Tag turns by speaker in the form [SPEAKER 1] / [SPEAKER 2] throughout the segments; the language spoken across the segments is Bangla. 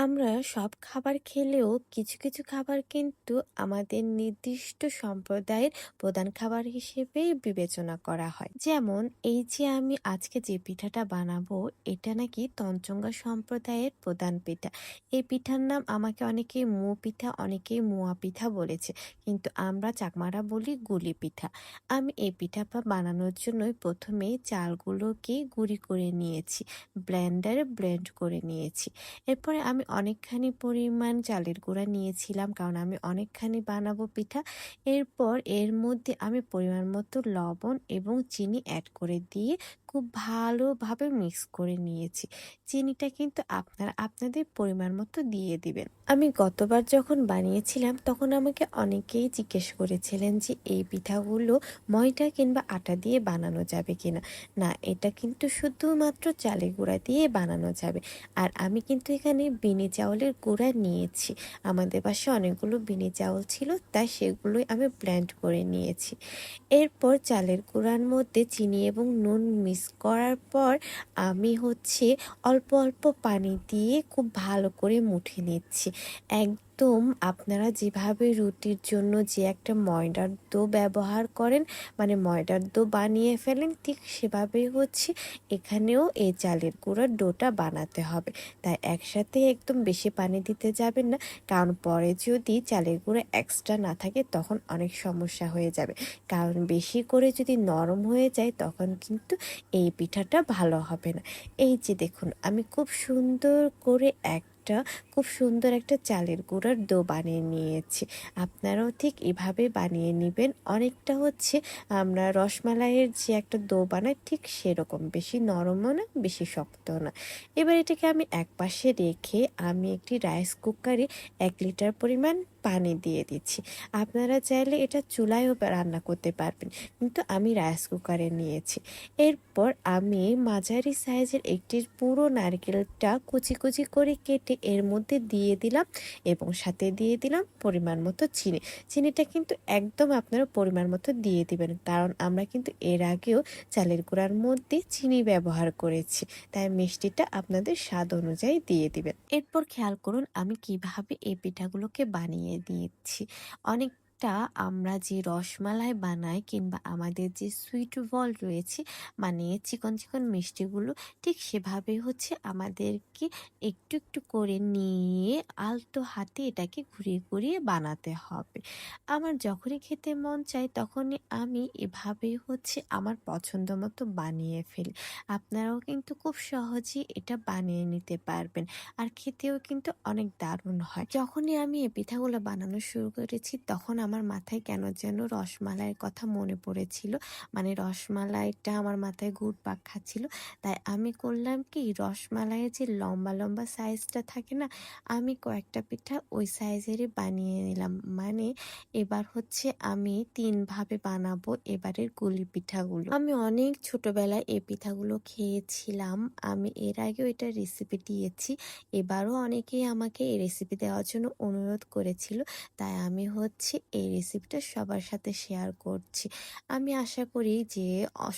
[SPEAKER 1] আমরা সব খাবার খেলেও কিছু, কিছু খাবার কিন্তু আমাদের নির্দিষ্ট সম্প্রদায়ের প্রধান খাবার হিসেবেই বিবেচনা করা হয়। যেমন এই যে আমি আজকে যে পিঠাটা বানাবো এটা নাকি তঞ্চঙ্গ্যা সম্প্রদায়ের প্রধান পিঠা। এই পিঠার নাম আমাকে অনেকেই মু পিঠা, অনেকেই মুয়া পিঠা বলেছে। কিন্তু আমরা চাকমারা বলি গুলি পিঠা। আমি এই পিঠা বানানোর জন্যই প্রথমে চালগুলোকে গুঁড়ি করে নিয়েছি। ব্লেন্ডারে ব্লেন্ড করে নিয়েছি। এরপরে আমি অনেকখানি পরিমাণ চালের গুঁড়া নিয়েছিলাম, কারণ আমি অনেকখানি বানাবো পিঠা। এরপর এর মধ্যে আমি পরিমাণ মতো লবণ এবং চিনি অ্যাড করে দিয়ে খুব ভালোভাবে মিক্স করে নিয়েছি। চিনিটা কিন্তু আপনারা আপনাদের পরিমাণ মতো দিয়ে দিবেন। আমি গতবার যখন বানিয়েছিলাম, তখন আমাকে অনেকেই জিজ্ঞেস করেছিলেন যে, এই পিঠাগুলো ময়দা কিংবা আটা দিয়ে বানানো যাবে কিনা? না, এটা কিন্তু শুধুমাত্র চালের গুঁড়া দিয়ে বানানো যাবে। আর আমি কিন্তু এখানে বিনি চাউলের গুঁড়া নিয়েছি। আমাদের পাশে অনেকগুলো বিনি চাউল ছিল, তাই সেগুলোই আমি ব্ল্যান্ড করে নিয়েছি। এরপর চালের গুঁড়ার মধ্যে চিনি এবং নুন মিক্স করার পর আমি হচ্ছে অল্প অল্প পানি দিয়ে খুব ভালো করে মুঠে নিচ্ছি। এক একদম আপনারা যেভাবে রুটির জন্য যে একটা ময়দার দো ব্যবহার করেন মানে ময়দার দো বানিয়ে ফেলেন, ঠিক সেভাবেই হচ্ছে এখানেও এই চালের গুঁড়োর ডোটা বানাতে হবে। তাই একসাথে একদম বেশি পানি দিতে যাবেন না, কারণ পরে যদি চালের গুঁড়ো এক্সট্রা না থাকে তখন অনেক সমস্যা হয়ে যাবে। কারণ বেশি করে যদি নরম হয়ে যায় তখন কিন্তু এই পিঠাটা ভালো হবে না। এই যে দেখুন, আমি খুব সুন্দর করে এক একটা খুব সুন্দর একটা চালের গুঁড়ার দো বানিয়ে নিয়েছি। আপনারাও ঠিক এভাবে বানিয়ে নেবেন। অনেকটা হচ্ছে আমরা রসমালাইয়ের যে একটা দো বানাই, ঠিক সেরকম। বেশি নরমও না, বেশি শক্ত না। এবার এটাকে আমি এক পাশে রেখে আমি একটি রাইস কুকারে এক লিটার পরিমাণ পানি দিয়ে দিচ্ছি। আপনারা চাইলে এটা চুলায়ও রান্না করতে পারবেন। কিন্তু আমি রাইস কুকারে নিয়েছি। এরপর আমি মাঝারি সাইজের একটি পুরো নারকেলটা কুচি কুচি করে কেটে এর মধ্যে দিয়ে দিলাম এবং সাথে দিয়ে দিলাম পরিমাণ মতো চিনি। চিনিটা কিন্তু একদম আপনারা পরিমাণ মতো দিয়ে দিবেন। কারণ আমরা কিন্তু এর আগেও চালের গুঁড়ার মধ্যে চিনি ব্যবহার করেছি। তাই মিষ্টিটা আপনাদের স্বাদ অনুযায়ী দিয়ে দিবেন। এরপর খেয়াল করুন আমি কীভাবে এই পিঠাগুলোকে বানিয়ে বানিয়ে দিয়েছি। অনেক আমরা যে রসমালাই বানাই কিংবা আমাদের যে সুইট বল রয়েছে মানে চিকন চিকন মিষ্টিগুলো, ঠিক সেভাবে হচ্ছে আমাদেরকে একটু একটু করে নিয়ে আলতো হাতে এটাকে ঘুরিয়ে ঘুরিয়ে বানাতে হবে। আমার যখনই খেতে মন চায় তখনই আমি এভাবে হচ্ছে আমার পছন্দ মতো বানিয়ে ফেলি। আপনারাও কিন্তু খুব সহজেই এটা বানিয়ে নিতে পারবেন আর খেতেও কিন্তু অনেক দারুণ হয়। যখনই আমি এই পিঠাগুলো বানানো শুরু করেছি তখন আমার মাথায় কেন যেন রসমালাইয়ের কথা মনে পড়েছিল। মানে রসমালাইটা আমার মাথায় ঘুরপাক খাচ্ছিল। তাই আমি করলাম কি রসমালাইয়ের যে লম্বা লম্বা সাইজটা থাকে না, আমি কয়েকটা পিঠা ওই সাইজেরই বানিয়ে নিলাম। মানে এবার হচ্ছে আমি তিনভাবে বানাবো এবারের গুলি পিঠাগুলো। আমি অনেক ছোটবেলায় এই পিঠাগুলো খেয়েছিলাম। আমি এর আগেও এটা রেসিপি দিয়েছি। এবারও অনেকেই আমাকে এই রেসিপি দেওয়ার জন্য অনুরোধ করেছিল। তাই আমি হচ্ছে এই রেসিপিটা সবার সাথে শেয়ার করছি। আমি আশা করি যে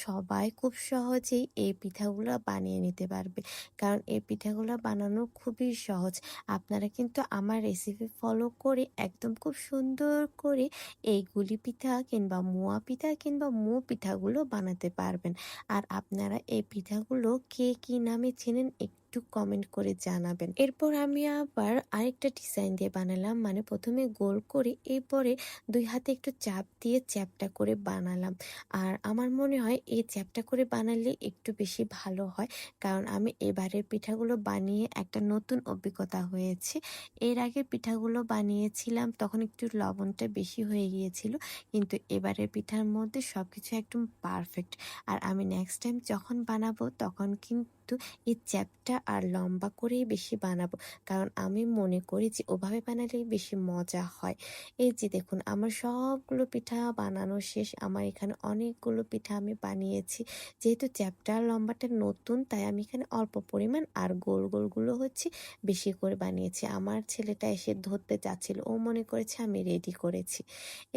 [SPEAKER 1] সবাই খুব সহজেই এই পিঠাগুলো বানিয়ে নিতে পারবে। কারণ এই পিঠাগুলো বানানো খুবই সহজ। আপনারা কিন্তু আমার রেসিপি ফলো করে একদম খুব সুন্দর করে এই গুলি পিঠা কিংবা মোয়া পিঠা কিংবা মো পিঠাগুলো বানাতে পারবেন। আর আপনারা এই পিঠাগুলো কে কী নামে চেনেন একটু একটু কমেন্ট করে জানাবেন। এরপর আমি আবার আরেকটা ডিজাইন দিয়ে বানালাম। মানে প্রথমে গোল করে এরপরে দুই হাতে একটু চাপ দিয়ে চ্যাপটা করে বানালাম। আর আমার মনে হয় এই চ্যাপটা করে বানালে একটু বেশি ভালো হয়। কারণ আমি এবারের পিঠাগুলো বানিয়ে একটা নতুন অভিজ্ঞতা হয়েছে। এর আগে পিঠাগুলো বানিয়েছিলাম, তখন একটু লবণটা বেশি হয়ে গিয়েছিল। কিন্তু এবারের পিঠার মধ্যে সব কিছু একদম পারফেক্ট আর আমি নেক্সট টাইম যখন বানাবো, তখন কিন্তু কিন্তু এই চ্যাপটা আর লম্বা করেই বেশি বানাবো। কারণ আমি মনে করি যে, ওভাবে বানালেই বেশি মজা হয়। এই যে দেখুন, আমার সবগুলো পিঠা বানানো শেষ। আমার এখানে অনেকগুলো পিঠা আমি বানিয়েছি। যেহেতু চ্যাপটা আর লম্বাটা নতুন, তাই আমি এখানে অল্প পরিমাণ আর গোল গোলগুলো হচ্ছে বেশি করে বানিয়েছি। আমার ছেলেটা এসে ধরতে চাচ্ছিল, ও মনে করেছে আমি রেডি করেছি।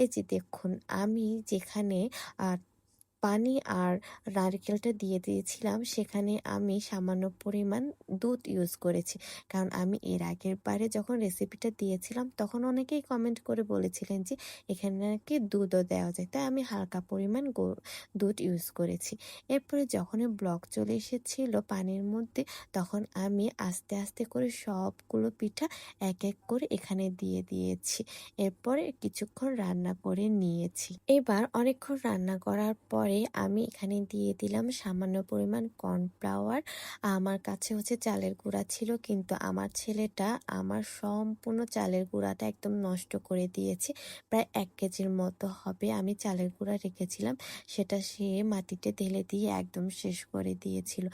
[SPEAKER 1] এই যে দেখুন, আমি যেখানে পানি আর নারকেলটা দিয়ে দিয়েছিলাম। সেখানে আমি সামান্য পরিমাণ দুধ ইউজ করেছি। কারণ আমি এর আগের বারে যখন রেসিপিটা দিয়েছিলাম, তখন অনেকেই কমেন্ট করে বলেছিলেন যে, এখানে নাকি দুধও দেওয়া যায়। তাই আমি হালকা পরিমাণ দুধ ইউজ করেছি। এরপরে যখনই ব্লক চলে এসেছিল পানির মধ্যে, তখন আমি আস্তে আস্তে করে সবগুলো পিঠা এক এক করে এখানে দিয়ে দিয়েছি। এরপরে কিছুক্ষণ রান্না করে নিয়েছি। এবার অনেকক্ষণ রান্না করার পরে আমি এখানে দিয়ে দিলাম সামান্য পরিমাণ কর্নফ্লাওয়ার আমার কাছে হচ্ছে চালের গুঁড়া ছিল, কিন্তু আমার ছেলেটা আমার সম্পূর্ণ চালের গুঁড়াটা একদম নষ্ট করে দিয়েছে। প্রায় এক কেজির মতো হবে, আমি চালের গুঁড়া রেখেছিলাম। সেটা সে মাটিতে ঢেলে দিয়ে একদম শেষ করে দিয়েছিল।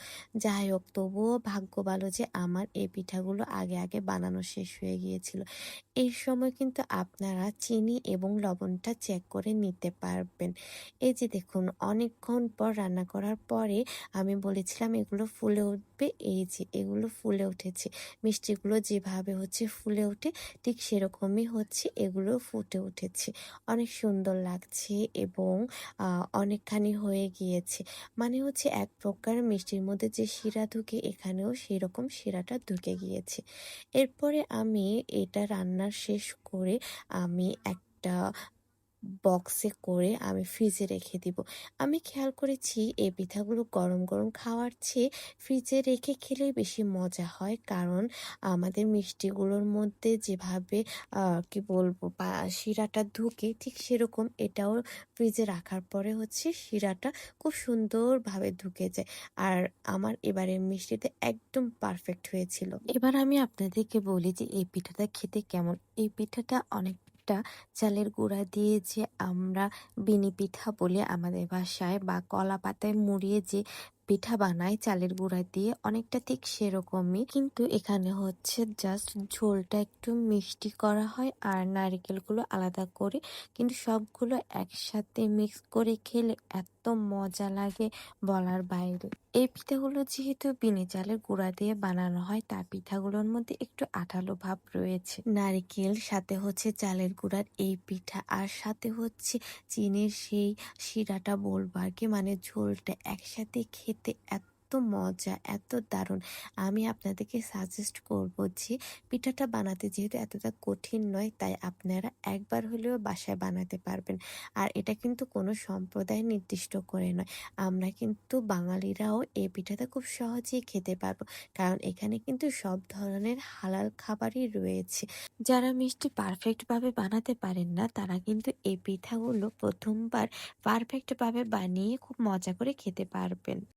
[SPEAKER 1] যাই হোক, তবুও ভাগ্য ভালো যে আমার এই পিঠাগুলো আগে আগে বানানো শেষ হয়ে গিয়েছিল। এই সময় কিন্তু আপনারা চিনি এবং লবণটা চেক করে নিতে পারবেন। এই যে দেখুন অনেকক্ষণ পর রান্না করার পরে আমি বলেছিলাম, এগুলো ফুলে উঠবে। এই যে, এগুলো ফুলে উঠেছে। মিষ্টিগুলো যেভাবে হচ্ছে ফুলে ওঠে, ঠিক সেরকমই হচ্ছে, এগুলো ফুটে উঠেছে। অনেক সুন্দর লাগছে এবং অনেকখানি হয়ে গিয়েছে। মানে হচ্ছে এক প্রকার মিষ্টির মধ্যে যে শিরা ঢুকে, এখানেও সেই রকম শিরাটা ঢুকে গিয়েছে। এরপরে আমি এটা রান্না শেষ করে আমি একটা বক্সে করে আমি ফ্রিজে রেখে দিব। আমি খেয়াল করেছি এই পিঠাগুলো গরম গরম খাওয়ার চেয়ে ফ্রিজে রেখে খেলে বেশি মজা হয়। কারণ আমাদের মিষ্টিগুলোর মধ্যে যেভাবে কি বলব শিরাটা ঢুকে ঠিক সেরকম এটাও ফ্রিজে রাখার পরে হচ্ছে শিরাটা খুব সুন্দরভাবে ঢুকে যায়। আর আমার এবারের মিষ্টিতে একদম পারফেক্ট হয়েছিল। এবার আমি আপনাদেরকে বলি যে এই পিঠাটা খেতে কেমন। এই পিঠাটা অনেকটা চালের গুঁড়া দিয়ে যে আমরা বিনি পিঠা বলে আমাদের ভাষায় বা কলা পাতায় মুড়িয়ে যে পিঠা বানাই চালের গুঁড়া দিয়ে। অনেকটা ঠিক সেরকমই। কিন্তু এখানে হচ্ছে জাস্ট ঝোলটা একটু মিষ্টি করা হয় আর নারকেলগুলো আলাদা করে। কিন্তু সবগুলো একসাথে মিক্স করে খেলে এত মজা লাগে বলার বাইরে। এই পিঠাগুলো যেহেতু বিনি চালের গুঁড়া দিয়ে বানানো হয়, তা পিঠাগুলোর মধ্যে একটু আঠালো ভাব রয়েছে। নারকেল, সাথে হচ্ছে চালের গুঁড়ার এই পিঠা আর সাথে হচ্ছে চিনির সেই শিরাটা বলবার কি। মানে ঝোলটা একসাথে খেতে এত মজা, এত দারুণ। আমি আপনাদেরকে সাজেস্ট করব যে পিঠাটা বানাতে যেহেতু এতটা কঠিন নয়, তাই আপনারা একবার হলেও বাসায় বানাতে পারবেন। আর এটা কিন্তু কোনো সম্প্রদায় নির্দিষ্ট করে নয়। আমরা কিন্তু বাঙালিরাও এই পিঠাটা খুব সহজেই খেতে পারব। কারণ এখানে কিন্তু সব ধরনের হালাল খাবারই রয়েছে। যারা মিষ্টি পারফেক্টভাবে বানাতে পারেন না, তারা কিন্তু এই পিঠাগুলো প্রথমবার পারফেক্টভাবে বানিয়ে খুব মজা করে খেতে পারবেন।